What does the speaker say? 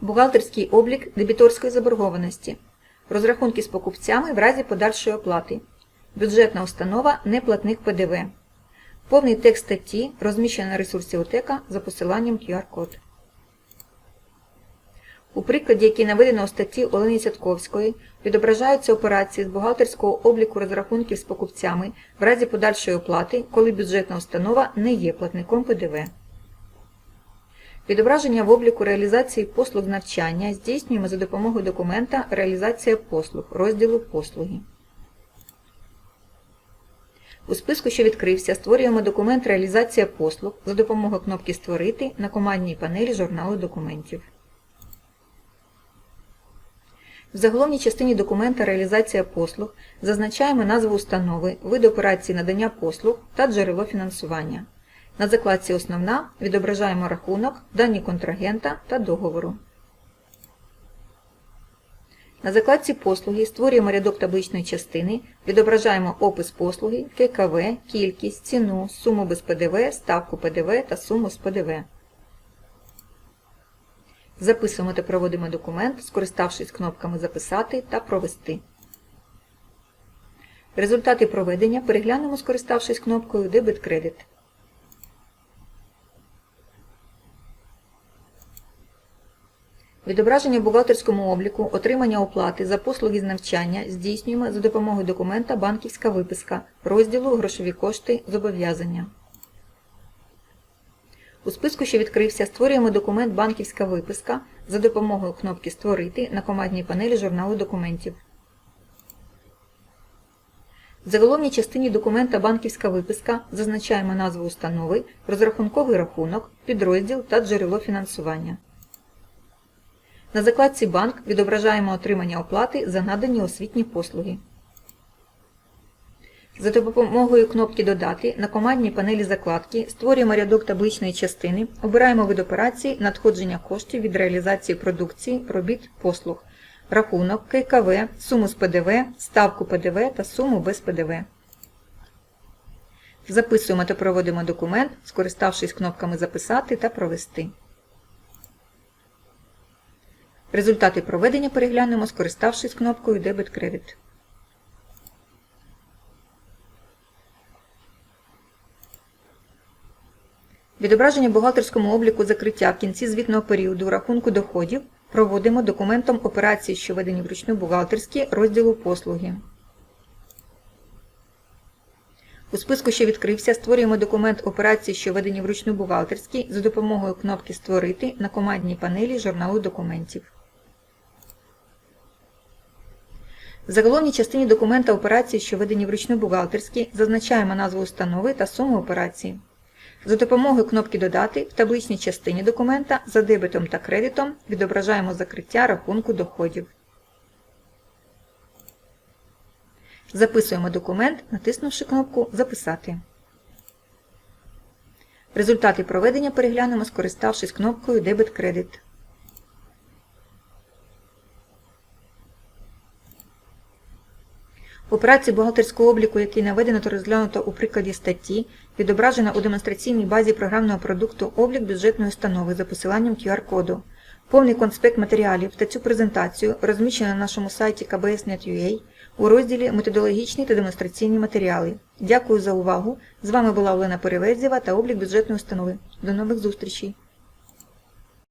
Бухгалтерський облік дебіторської заборгованості. Розрахунки з покупцями в разі подальшої оплати. Бюджетна установа не платник ПДВ. Повний текст статті розміщено на ресурсі ОТЕКа за посиланням QR-код. У прикладі, який наведено у статті Олени Сятковської, відображаються операції з бухгалтерського обліку розрахунків з покупцями в разі подальшої оплати, коли бюджетна установа не є платником ПДВ. Відображення в обліку реалізації послуг навчання здійснюємо за допомогою документа Реалізація послуг розділу Послуги. У списку, що відкрився, створюємо документ Реалізація послуг за допомогою кнопки Створити на командній панелі журналу документів. В заголовній частині документа Реалізація послуг зазначаємо назву установи, вид операції надання послуг та джерело фінансування. На закладці Основна відображаємо рахунок, дані контрагента та договору. На закладці Послуги створюємо рядок табличної частини, відображаємо опис послуги, ККВ, кількість, ціну, суму без ПДВ, ставку ПДВ та суму з ПДВ. Записуємо та проводимо документ, скориставшись кнопками Записати та Провести. Результати проведення переглянемо, скориставшись кнопкою Дебет-кредит. Відображення в бухгалтерському обліку, отримання оплати за послуги з навчання здійснюємо за допомогою документа Банківська виписка розділу Грошові кошти зобов'язання. У списку, що відкрився, створюємо документ Банківська виписка за допомогою кнопки Створити на командній панелі журналу документів. В заголовній частині документа Банківська виписка зазначаємо назву установи, розрахунковий рахунок, підрозділ та джерело фінансування. На закладці Банк відображаємо отримання оплати за надані освітні послуги. За допомогою кнопки Додати на командній панелі закладки створюємо рядок табличної частини, обираємо вид операції надходження коштів від реалізації продукції, робіт, послуг, рахунок, ККВ, суму з ПДВ, ставку ПДВ та суму без ПДВ. Записуємо та проводимо документ, скориставшись кнопками Записати та Провести. Результати проведення переглянемо, скориставшись кнопкою Дебет-кредит. Відображення бухгалтерському обліку закриття в кінці звітного періоду рахунку доходів проводимо документом операції, що введені вручну бухгалтерські розділу послуги. У списку, що відкрився, створюємо документ операції, що введені вручну бухгалтерські за допомогою кнопки Створити на командній панелі журналу документів. В заголовній частині документа операції, що введені вручну бухгалтерські, зазначаємо назву установи та суму операції. За допомогою кнопки Додати в табличній частині документа за дебетом та кредитом відображаємо закриття рахунку доходів. Записуємо документ, натиснувши кнопку Записати. Результати проведення переглянемо, скориставшись кнопкою Дебет-кредит. В операції бухгалтерського обліку, який наведено та розглянуто у прикладі статті, відображено у демонстраційній базі програмного продукту облік бюджетної установи за посиланням QR-коду. Повний конспект матеріалів та цю презентацію розміщено на нашому сайті kbs.net.ua у розділі Методологічні та демонстраційні матеріали. Дякую за увагу! З вами була Олена Перевезєва та облік бюджетної установи. До нових зустрічей!